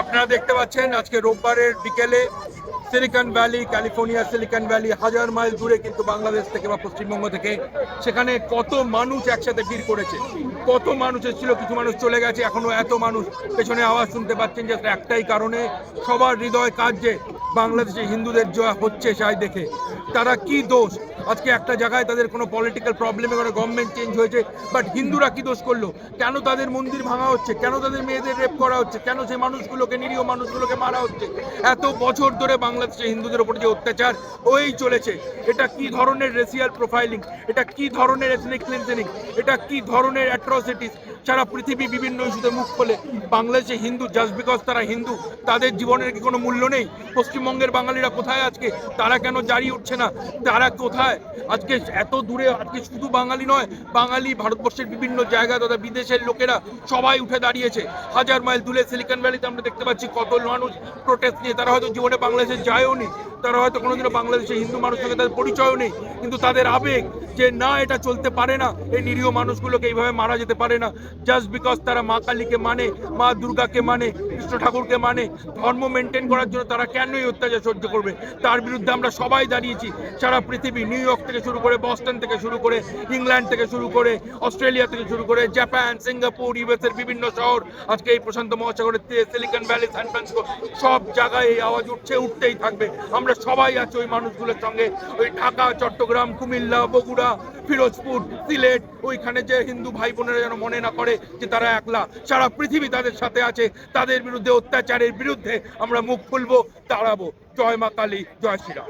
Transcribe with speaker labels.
Speaker 1: আপনারা দেখতে পাচ্ছেন, আজকে রোববারের বিকেলে Silicon Valley, California Silicon Valley, হাজার মাইল দূরে কিন্তু বাংলাদেশ থেকে বা পশ্চিমবঙ্গ থেকে সেখানে কত মানুষ একসাথে ভিড় করেছে। কত মানুষ এসেছিল, কিছু মানুষ চলে গেছে, এখনও এত মানুষ পেছনে আওয়াজ শুনতে পাচ্ছেন যে একটাই কারণে সবার হৃদয় কাজ যে বাংলাদেশে হিন্দুদের যা হচ্ছে সাই দেখে। তারা কি দোষ? আজকে একটা জায়গায় তাদের কোনো পলিটিক্যাল প্রবলেমে কোনো গভর্নমেন্ট চেঞ্জ হয়েছে বাট হিন্দুরা কি দোষ করল? কেন তাদের মন্দির ভাঙা হচ্ছে? কেন তাদের মেয়েদের রেপ করা হচ্ছে? কেন সেই মানুষগুলোকে, নিরীহ মানুষগুলোকে মারা হচ্ছে? এত বছর ধরে বাংলাদেশে হিন্দুদের উপর যে অত্যাচার, ওই চলেছে। এটা কি ধরনের রেসিয়াল প্রোফাইলিং এটা কি ধরনের এথনিক ক্লিনজিং এটা কি ধরনের অ্যাট্রসিটিস সারা পৃথিবী বিভিন্ন ইস্যুতে মুখ খোলে। বাংলাদেশে হিন্দু জাস্ট বিকজ তারা হিন্দু, তাদের জীবনের কি কোনো মূল্য নেই? পশ্চিমবঙ্গের বাঙালিরা কোথায় আজকে? তারা কেন জারি উঠছে না? তারা কোথায়? আজকে এত দূরে, আজকে শুধু বাঙালি নয়, বাঙালি ভারতবর্ষের বিভিন্ন জায়গা তথা বিদেশের লোকেরা সবাই উঠে দাঁড়িয়েছে। হাজার মাইল দূরে সিলিকন ভ্যালিতে আমরা দেখতে পাচ্ছি কত মানুষ প্রোটেস্ট নিয়ে। তারা হয়তো জীবনে বাংলাদেশে যায়ও নি, তারা হয়তো কোনোদিনও বাংলাদেশে হিন্দু মানুষের সঙ্গে তাদের পরিচয়ও নেই, কিন্তু তাদের আবেগ যে না, এটা চলতে পারে না, এই নিরীহ মানুষগুলোকে এইভাবে মারা যেতে পারে না। জাস্ট বিকজ তারা মা কালীকে মানে মা দুর্গাকে মানে কৃষ্ণ ঠাকুরকে মানে ধর্ম মেনটেন করার জন্য তারা কেনই অত্যাচার সহ্য করবে? তার বিরুদ্ধে আমরা সবাই দাঁড়িয়েছি। সারা পৃথিবী নিউ ইয়র্ক থেকে শুরু করে বস্টন থেকে শুরু করে ইংল্যান্ড থেকে শুরু করে অস্ট্রেলিয়া থেকে শুরু করে জাপান, সিঙ্গাপুর ইউএস এর বিভিন্ন শহর। আজকে এই প্রশান্ত মহাসাগরের সিলিকন ভ্যালি, সান ফ্রান্সিসকো, সব জায়গায় এই আওয়াজ উঠছে, উঠতেই থাকবে। আমরা সবাই আছি ওই মানুষগুলোর সঙ্গে। ওই ঢাকা, চট্টগ্রাম, কুমিল্লা, বগুড়া, ফিরোজপুর, সিলেট, ওইখানে যে হিন্দু ভাই বোনেরা যেন মনে না করে যে তারা একলা। সারা পৃথিবী তাদের সাথে আছে। তাদের বিরুদ্ধে অত্যাচারের বিরুদ্ধে আমরা মুখ খুলবো দাঁড়াবো জয় মা কালী, জয় শ্রীরাম।